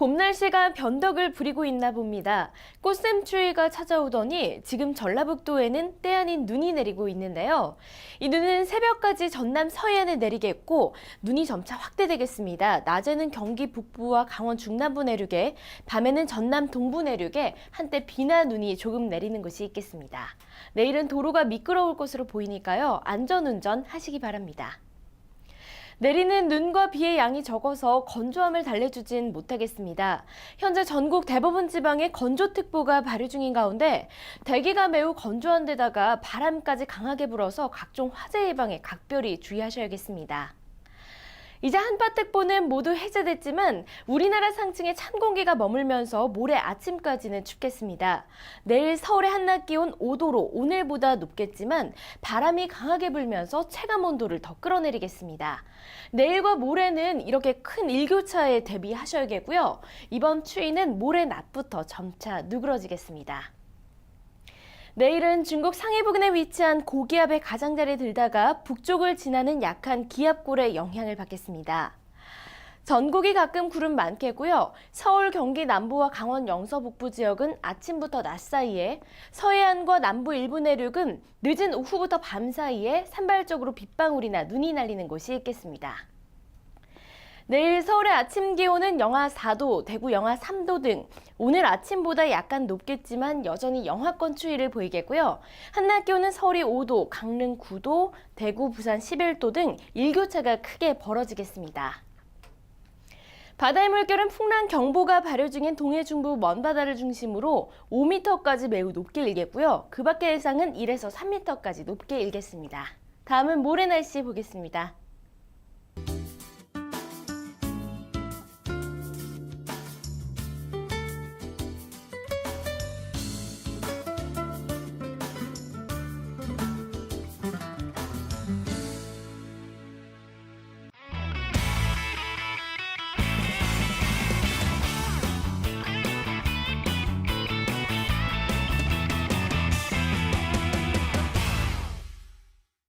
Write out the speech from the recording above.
봄 날씨가 변덕을 부리고 있나 봅니다. 꽃샘추위가 찾아오더니 지금 전라북도에는 때 아닌 눈이 내리고 있는데요. 이 눈은 새벽까지 전남 서해안에 내리겠고 눈이 점차 확대되겠습니다. 낮에는 경기 북부와 강원 중남부 내륙에 밤에는 전남 동부 내륙에 한때 비나 눈이 조금 내리는 곳이 있겠습니다. 내일은 도로가 미끄러울 것으로 보이니까요. 안전운전 하시기 바랍니다. 내리는 눈과 비의 양이 적어서 건조함을 달래주진 못하겠습니다. 현재 전국 대부분 지방에 건조특보가 발효 중인 가운데 대기가 매우 건조한 데다가 바람까지 강하게 불어서 각종 화재 예방에 각별히 주의하셔야겠습니다. 이제 한파특보는 모두 해제됐지만 우리나라 상층에 찬 공기가 머물면서 모레 아침까지는 춥겠습니다. 내일 서울의 한낮 기온 5도로 오늘보다 높겠지만 바람이 강하게 불면서 체감 온도를 더 끌어내리겠습니다. 내일과 모레는 이렇게 큰 일교차에 대비하셔야겠고요. 이번 추위는 모레 낮부터 점차 누그러지겠습니다. 내일은 중국 상해 부근에 위치한 고기압의 가장자리에 들다가 북쪽을 지나는 약한 기압골의 영향을 받겠습니다. 전국이 가끔 구름 많겠고요. 서울, 경기 남부와 강원 영서 북부 지역은 아침부터 낮 사이에, 서해안과 남부 일부 내륙은 늦은 오후부터 밤 사이에 산발적으로 빗방울이나 눈이 날리는 곳이 있겠습니다. 내일 서울의 아침 기온은 영하 4도, 대구 영하 3도 등 오늘 아침보다 약간 높겠지만 여전히 영하권 추위를 보이겠고요. 한낮 기온은 서울이 5도, 강릉 9도, 대구, 부산 11도 등 일교차가 크게 벌어지겠습니다. 바다의 물결은 풍랑 경보가 발효 중인 동해 중부 먼바다를 중심으로 5m까지 매우 높게 일겠고요. 그 밖의 해상은 1에서 3m까지 높게 일겠습니다. 다음은 모레 날씨 보겠습니다.